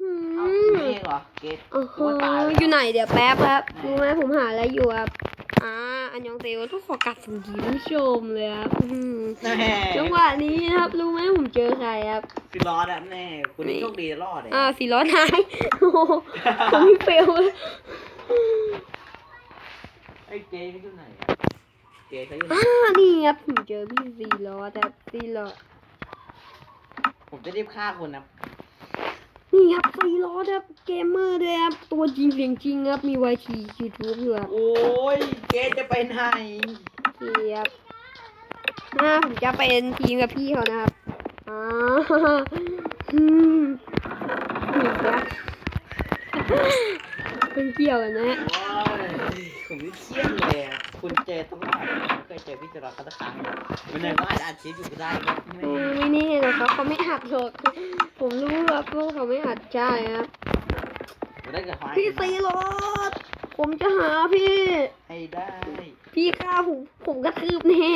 หือเอ้าเมฆเหรอเกตโอ้โหว่าตายแล้วอยู่ไหนเดี๋ยวแป๊บครับรู้ไหมผมหาอะไรอยู่ครับอ่าอันยองเซลต้องขอกัดสวัสดีท่านผู้ชมเลยครับอื้อหือแน่จังหวะนี้นะครับรู้ไหมผมเจอใครครับฟิลอสอะแน่คุณนี่โชคดีรอดเลยอ่าสีล้อหายโอ้โหผมไม่เฟลเลยไอ้เจเขาอยู่ไหนอะเจเขาอยู่ไหนอ่านี่ครับผมเจอพี่สีล้อแต่สีล้อผมจะรีบฆ่าคุณนะ นี่ครับสีล้อครับเกมเมอร์ด้วยครับตัวจริงเสียงจริงครับมีไวทียูทูบอยู่ครับโอ้ยเกตจะไปไหนเกียบอ่าผมจะเป็นทีมกับพี่เขานะครับอ่าอืมเห็นปะเป็นเกี่ยวกันนะโอ้ยผมนี่เครียดเลยอะคุณเจต้องรอดผมเคยเจอพี่จรอดเขาสักครั้งมันเลยว่าอาจชีพอยู่ก็ได้ครับไม่อืมไม่แน่หรอกครับเขาไม่หัดหรอกผมรู้ครับว่าเขาไม่หัดใช่ครับผมได้เกิดหอยพี่ซีรถผมจะหาพี่ ให้ได้ พี่ฆ่าผมผมกระทืบแน่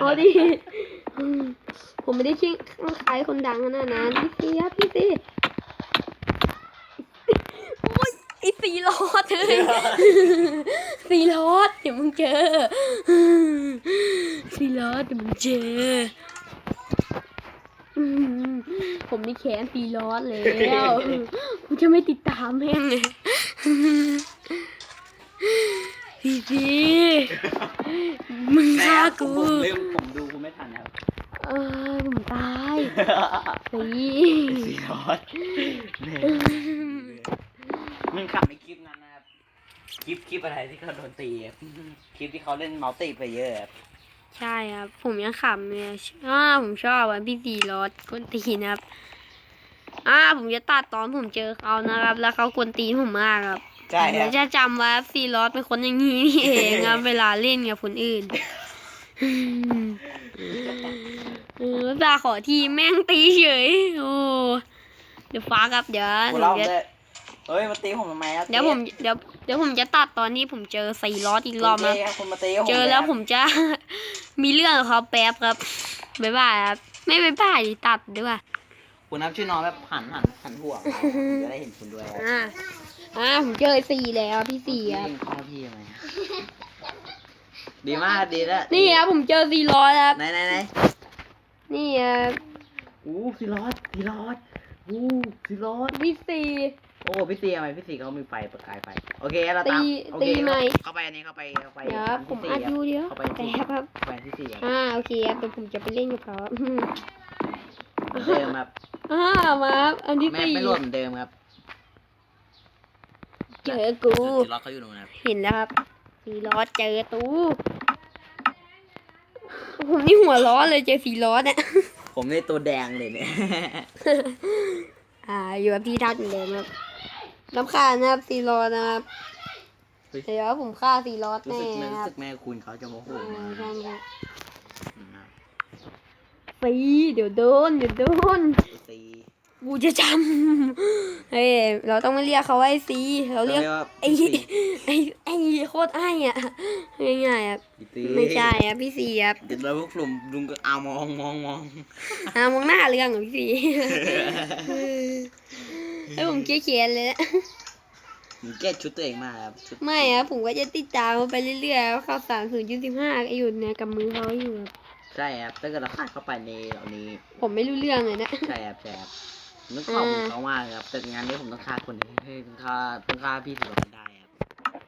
เอาดิอืมผมไม่ได้เชี่ยงคล้ายคนดังขนาดนั้นพี่ซีครับพี่ซีโอ้ย ไอสีรอดเลยสีรอดเดี๋ยวมึงเจอสีรอดเดี๋ยวมึงเจออืมผมนี่แขนสีรอดแล้วกูจะไม่ติดตามแม่งเลยพี่ซีมึงฆ่ากูผมลืมผมดูคุณไม่ทันนะครับเออผมตายสีสีรอดเนี่ยมึงขับในคลิปนั้นนะครับ คลิปคลิปอะไรที่เขาโดนตีอะคลิปที่เขาเล่นมัลติเพลเยอร์อะใช่ครับ ผมยังขำเลยอ่าผมชอบอะพี่สีรถกวนตีนครับอ่าผมจะตัดตอนผมเจอเขานะครับ แล้วเขากวนตีนผมมากครับใช่คเดี๋รัยบวจะจำว่าซีรอสเป็นคนอย่างนี้นี่เองครับ เวลาเล่นกับคนอื่นเออตาขอทีแม่งตีเฉย โอ้ เดี๋ยวฟ้าครับเดี๋ยวพวผกเรามจะเลย เฮ้ยมาตีผมทำไมครับเดี๋ยวผมเดี๋ยวเดี๋ยวผมจะตัดตอนที่ผมเจอซีรอสอีกรอบนะนะคุณมาตีกับผมเจอแล้วผมจะ มีเรื่องกับเขาแป๊บครับบ๊ายบายครับไม่บ๊ายบายดิตัดด้วยคุณนับชื่อนอนแบบหันหันหันหัวมาผมจะได้เห็นคุณด้วยครับอ่าอ่าผมเจอสี่แล้วพี่สี่ครับยิงเข้าพี่ทำไมดีมากดีแล้วนี่ครับผมเจอสี่ร้อยครับไหนไหนไหนนี่ครับอู้สีรอดสีรอดอู้สีรอดพี่สี่ โอ้พี่ซีทำไมพี่ซีเขามีไฟประกายไฟโอเคเราตีตามโอเคตีไหมเข้าไปอันนี้เข้าไปเข้าไปเดี๋ยวครับผมอัดอยู่เดี๋ยวเข้าไปแป๊บครับ เข้าไปที่สี่ครับอ่าโอเคครับเดี๋ยวผมจะไปเล่นกับเขาอืมเหมือนเดิมครับอ่ามาครับอันที่แม่สี่ไม่รวมเหมือนเดิมครับเจอกูสีรอดเขาอยู่ตรงนั้นครับเห็นแล้วครับสี่ร้อยเจอตูผมนี่หัวร้อนเลยเจอสี่ร้อยเนี่ย ผมนี่ตัวแดงเลยเนี่ย อ่าอยู่กับพี่ทัศน์เหมือนเดิมครับ น้ำคาญนะครับซีรอสนะครับเฮ้ย เดี๋ยวผมฆ่าซีรอสรู้แน่สึกแม่นะครู้รับสึกแม่คุณเขาจะโมโหอ่ามากใช่ครับนะครับซีเดี๋ยวโดนเดี๋ยวโดนตีกูจะจำ เฮ้ย เราต้องไม่เรียกเขาว่าไอ้ซีเราเรียกว่าไอ้พี่ไอ้ไอ้โคตรไอ้อะง่ายๆครับตีไม่ใช่ครับพี่ซีครับเดี๋ยวเราพวกกลุ่มลุงก็เอามองมองมอง อ่ามองหน้าเรื่องของพี่ซี ไอ้ยผมเกลียดๆเลยนะหนูแก้ชุดตัวเองมากครับชุดไม่ครับผมก็จะติดตามเขาไปเรื่อยๆว่าข่าวสารศูนย์จุดสิบห้าอยู่ในกำมือเขาอยู่ครับใช่ครับถ้าเกิดเราขาดเข้าไปในเหล่านี้ผมไม่รู้เรื่องเลยนะ ใช่ครับใช่ครับผมต้องขอบคุณเขามากเลยครับแต่งานนี้ผมต้องฆ่าคนนี้ให้ต้องฆ่าต้องฆ่าพี่สุรพลได้ครับ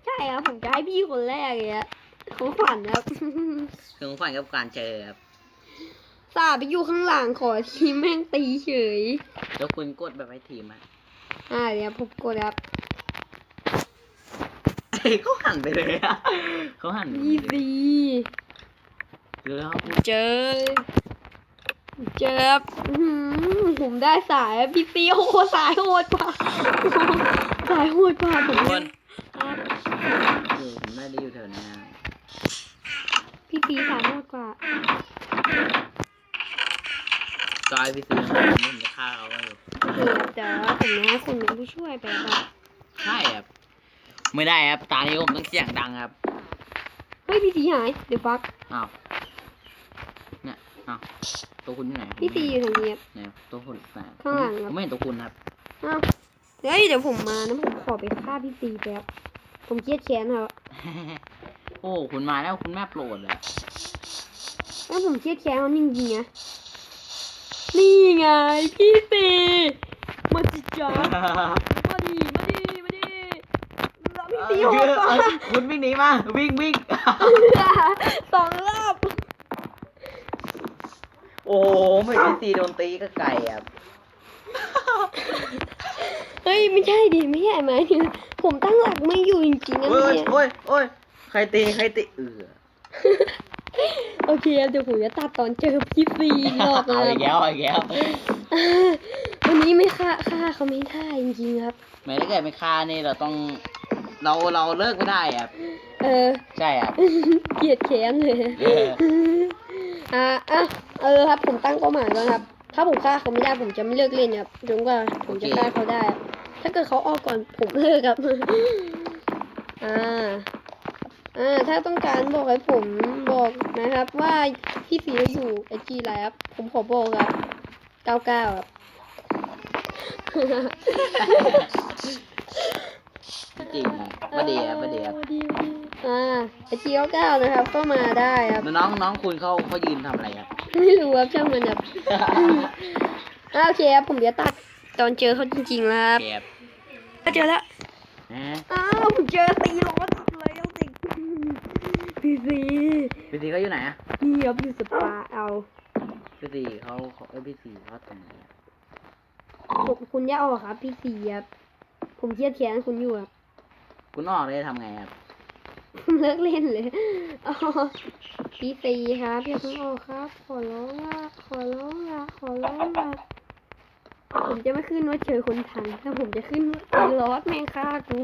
ใช่ครับผมจะให้พี่คนแรกเลยอะของขวัญครับคือผมฝันกับการเจอครับสาไปอยู่ข้างหลังขอทีมแม่งตีเฉยแล้วคุณกดแบบไอ้ทีมอะ อ่าเดี๋ยวผมกดครับเขาหันไปเลยอะเขาหันไปยี่เลยสีแล้วเจอ เจอครับอื้อหือผมได้สายอะพี่ซีโอ้โหสายโหดกว่าสายโหดกว่าผมทุกคนครับอยู่ผมน่าจะอยู่แถวนี้นะพี่ซีสายโหดกว่า จอยพี่ซื้อผมผมจะฆ่าเขาเลย โอเคครับเดี๋ยวผมนะคุณเป็นผู้ช่วยไปครับใช่ครับ ไม่ได้ครับ ตานี้ผมต้องเสียงดังครับ เฮ้ยพี่ซีหาย เดี๋ยวฟักอ้าว เนี่ย อ้าว ตัวคุณที่ไหนพี่ซีอยู่ทางนี้ครับไหนตัวคุณไหนข้างหลังครับผมไม่เห็นตัวคุณครับอ้าวเฮ้ยเดี๋ยวผมมานะผมขอไปฆ่าพี่ซีแป๊บผมเครียดแค้นครับโอ้ คุณมาแล้วคุณแม่โปรดเลยแล้วผมเครียดแค้นมันจริงๆนะ นี่ไงพี่ซีมาจิจ้ามาดีมาดีมาดีแล้วพี่ซีโหดปะคุณวิ่งหนีมา วิ่งวิ่งสองรอบ โอ้ไม่พี่ตีโดนตีก็ไก่อะเฮ้ยไม่ใช่ดิไม่ใช่ไหมายถึงผมตั้งหลักไม่อยู่จริงๆนะโอ้ยเนี่ยโอ้ยโอ้ยใครตีใครตีเออ โอเคครับเดี๋ยวผมจะตัดตอนเจอพี่ซีอีกรอบนะเอาคอีรับกแล้วเอาอีกแล้ววันนี้ไม่ฆ่าฆ่าเขาไม่ได้จริงๆครับ ไม่ถ้าเกิดไม่ฆ่านี่เราต้อง เราเราเลิกไม่ได้อะเออ ใช่อะ เกลียดแค้นเลยเออ อะอะเออครับ ผมตั้งเป้าหมายแล้วครับ ถ้าผมฆ่าเขาไม่ได้ผมจะไม่เลิกเล่นครับจนกว่าผมจะฆ่าเขาได้ ถ้าเกิดเขาออกก่อนผมเลิกครับ อ่า อ่าถ้าต้องการบอกให้ผมบอกนะครับ ว่าพี่สีอยู่ไอจีอะไรครับ ผมขอบอกครับเก้าเก้าครับจริงอะประเดี๋ยวประเดี๋ยวอ่าไอจีเก้าเก้านะครับ ก็มาได้ครับแล้วน้องน้องคุณเขาเขายืนทำอะไรครับไม่รู้ครับช่างมันครับอ่าโอเคครับผมเดี๋ยวตัดตอนเจอเขาจริงๆแล้วครับเก็บก็เจอแล้วฮะอ้าวผมเจอตีรถเลยเอาสิ พี่ซีพี่ตีเขาอยู่ไหนอะนี่ครับอยู่สปาเอาพี่ตีเขาเขาเอ้ยพี่ตีเขาทำอะไรอะผมคุณย่าออกครับ พี่ซีครับผมเครียดแค้นคุณอยู่ครับ คุณออกเลยทำไงครับผมเลิกเล่นเลยอ๋อพี่ซีครับพี่เพิ่งออกครับ ขอร้องละขอร้องละขอร้องละผมจะไม่ขึ้นว่าเจอคนทันถ้าผมจะขึ้นว่าตีรถแม่งฆ่ากู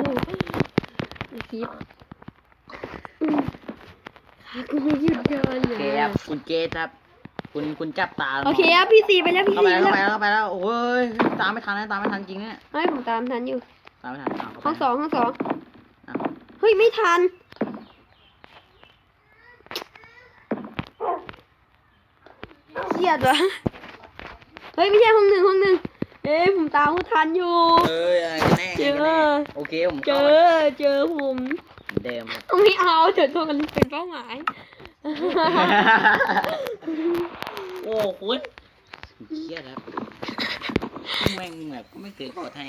คลิปอืมฆ่า กูไม่หยุดเดินโอเคเลคยรับคุณเกตครับ คุณคุณจับตาโอเคครับพี่ซีไปแล้วพี่เข้าซีไปไปแล้วแล้เข้าวไปแล้วเข้าไปแล้วโอ้ยตามไม่ทันนะตามไม่ทันจริงเนี่ยเฮ้ยผมตามทันอยู่ตามไม่ทันเอาเข้าไปห้องสองห้องสองอะเฮ้ยไม่ทันเครียดวะเฮ้ยไม่ใช่ห้องหนึ่งห้องหนึ่งเอ้ยผมตามเขาทันอยู่ เอ้ยอะไรกันแน่เจออะไรกันแน่โอเคผมเจเข้าอมาเจอผมเหมื อนเดิมครับ ไม่เอาเดี๋ยวโดนเป็นเป้าหมาย โอ้คุณเครียดครับแม่งแบบไม่เคยกดให้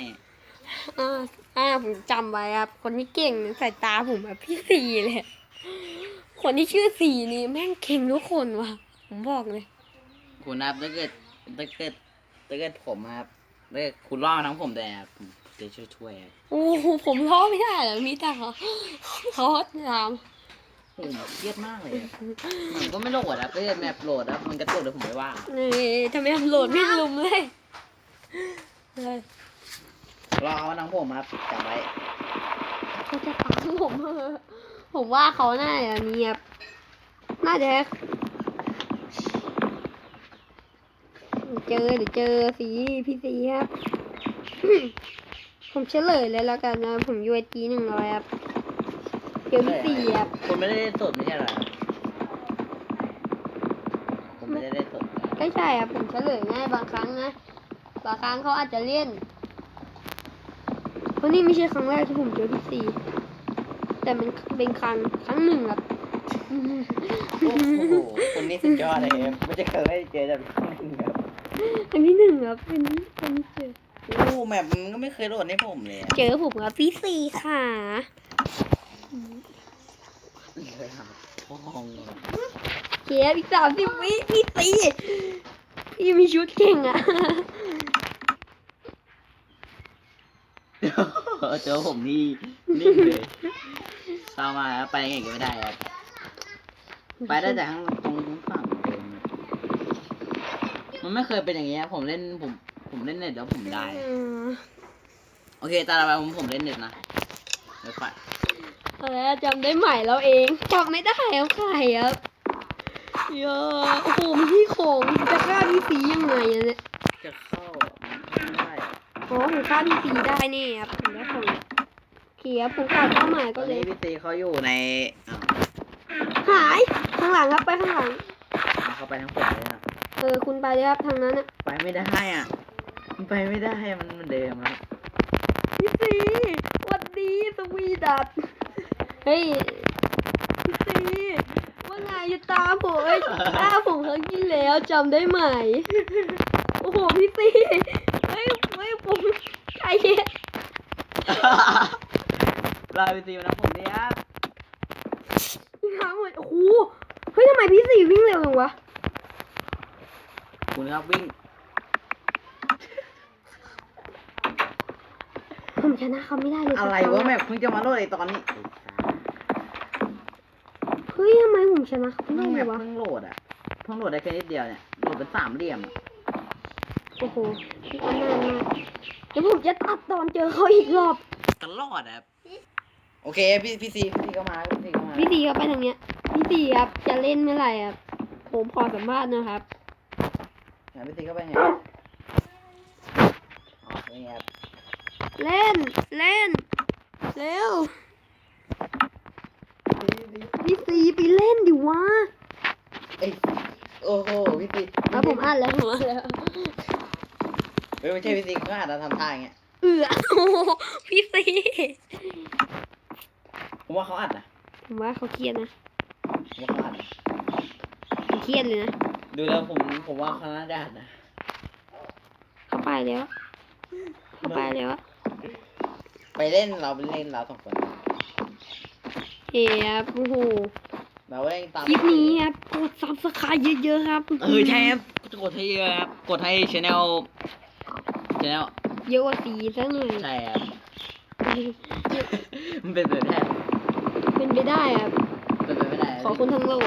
อ่าอ่าผมจำไว้ครับ คนที่เก่งสายตาผมแบบพี่สีเลย คนที่ชื่อสีนี่แม่งเก่งทุกคนว่ะ ผมบอกเลย คุณครับถ้าเกิดถ้าเกิดถ้าเกิดผมครับถ้าเกิดคุณรอดทั้งผมแต่ผม จะช่วยช่วยๆครับโอ้โหผมท้อไม่ได้เหรอมีแต่เขาเขาถามโอ้โหเครียดมากเลยอะผมก็ไม่โหลดครับถ้าเกิดแมปโหลดครับมันกระตุกเดี๋ยวผมไม่ว่านี่ทำไมอัพโหลดไม่ลุมเลยเออรอทั้งผมครับจำไว้เขาจะตามผมเออผมว่าเขาน่าจะเนียบน่าจะเจอเดี๋ยวเจอสีพี่สีครับ ผมเฉลยเลยแล้วกันนะผมยูไอจีหนึ่งร้อยครับเจอพี่สีครับคุณไม่ได้เล่นสดไม่ใช่เหรอผมไม่ได้เล่นสดก็ใช่ครับผมเฉลยง่ายบางครั้งนะบางครั้งเขาอาจจะเล่นเพราะนี่ไม่ใช่ครั้งแรกที่ผมเจอพี่สีแต่มันเป็นครั้งครั้งหนึ่งครับโอ้โหคนนี้สุดยอดเลยครับไม่ใช่เคยเจอแต่ครั้งหนึ่งครับอันที่หนึ่งครับเป็นอันที่เจอ โอ้แมปมันก็ไม่เคยโหลดให้ผมเลยอะเจอผมครับพี่สีค่ะ เลยครับพ่องเลยเกียร์อีกสามสิบวิพี่สีพี่มีชุดเก่งอะ เจอผมนี่นิ่งเลยตามมาแล้วไปไงก็ไม่ได้ครับไปได้แต่ข้างตรงฝั่งเดิมอะมันไม่เคยเป็นอย่างเงี้ยผมเล่นผม ผมเล่นเน็ตแล้วผมได้อืมโอเค ตาละไปผมผมเล่นเน็ตนะเดี๋ยวไปอะไรอะจำได้ใหม่แล้วเองจำไม่ได้แล้วใครครับเยอะโอ้โหมีที่โขงจะฆ่าพี่สียังไงอะเนี่ยจะเข้าไม่ได้อ๋อผมฆ่าพี่สีได้นี่ครับผมได้ของเกียร์ผมขาดเป้าหมายตก็อนเลนี้ย พี่ตีเขาอยู่ในอ้าวหาย ข้างหลังครับไปข้างหลัง เอาเขาไปทั้งผมเลยนะเออคุณไปเลยครับทางนั้นอะไปไม่ได้อะ มันไปไม่ได้อะมันเหมือนเดิมครับพี่ซีหวัดดีสวีดัตเฮ้ยพี่ซีว่าไงอย่าตามผมเอ้ยตามผมครั้งที่แล้วจำได้ไหม โอ้โหพี่ซีเฮ้ยเฮ้ยผมใจเย็นลาไปตีมันนะผมดิครับน้ำหมดโอ้โหเฮ้ยทำไมพี่ซีวิ่งเร็วจังวะ คุณครับวิ่ง ผมชนะเขาไม่ได้เลยอะไรสักครั้งวะแม่เพิ่งจะมาโหลดไอตอนนี้เฮ้ยทำไมผมชนะเขาไม่เพิ่ได้งเลแบยบวะเพิ่งโหลดอะเพิ่งโหลดได้แค่นิดเดียวเนี่ยโหลดเป็นสามเหลี่ยมอะโอ้โหพี่ก็นานมากเดี๋ยวผมจะตัดตอนเจอเขาอีกรอบตลอดอะโอเคพี่พี่ซีพี่ซีก็มาพี่ซีก็มาพี่ตีครับไปทางเนี้ยพี่ตีครับจะเล่นเมื่อไหร่ครับผมขอสัมภาษณ์นะครับไหนพี่ซีก็ไปไงอ๋อนี่ครับ เล่น เล่น เร็วพี่ซีไปเล่นดิวะเอ้ยโอ้โหพี่ซีแล้วผมอ่านแล้วผมอ่านแล้วเฮ้ยไม่ใช่พี่ซีเขาอาจจะทำท่าอย่างเงี้ย เอือโอ้โหพี่ซีผมว่าเขาอัดนะผมว่าเขาเครียดนะผมว่าเขาอัดนะเขาเครียดเลยนะ ดูแล้วผมผมว่าเขาน่าจะอัดนะ เขาไปแล้ว เขาไปแล้ว ไปเล่นเราไปเล่นเราสองคนเฮ้ยครับโอ้โหเราเล่นตามคลิปนี้ครับกดซับสไครต์เยอะๆครับเออใช่ครับกดให้เยอะครับกดให้ชแนลชแนลเยอะกว่าสีซะหน่อยใช่ครับมันเป็นไปไม่ได้เป็นไปได้ครับเป็นไปไม่ได้ขอคุณทั้งโลก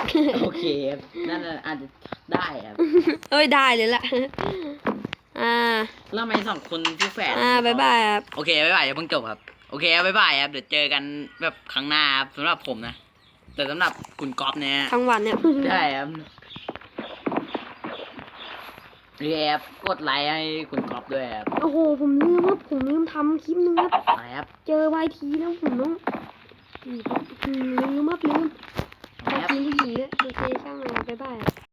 โอเคครับนั่นน่ะอาจจะได้ครับเอ้ยได้เลยล่ะ อ่าแล้วทำไมสองคนที่แฝดอ่าบายบายครับ โอเคบายบายอย่าเพิ่งจบครับ โอเคบายบายครับเดี๋ยวเจอกันแบบครั้งหน้าครับสำหรับผมนะ แต่สำหรับคุณก๊อฟเนี่ยทั้งวันเนี่ยใช่ครับโอเคครับกดไลค์ให้คุณก๊อฟด้วยครับโอ้โห ผมลืมครับผมลืมทำคลิปนึงครับอะไรครับเจอวายทีแล้วผมต้องอืมลืมครับลืมอะไรวายครับทีผู้หญิงเนี่ยโอเคช่างมันบายบายครับ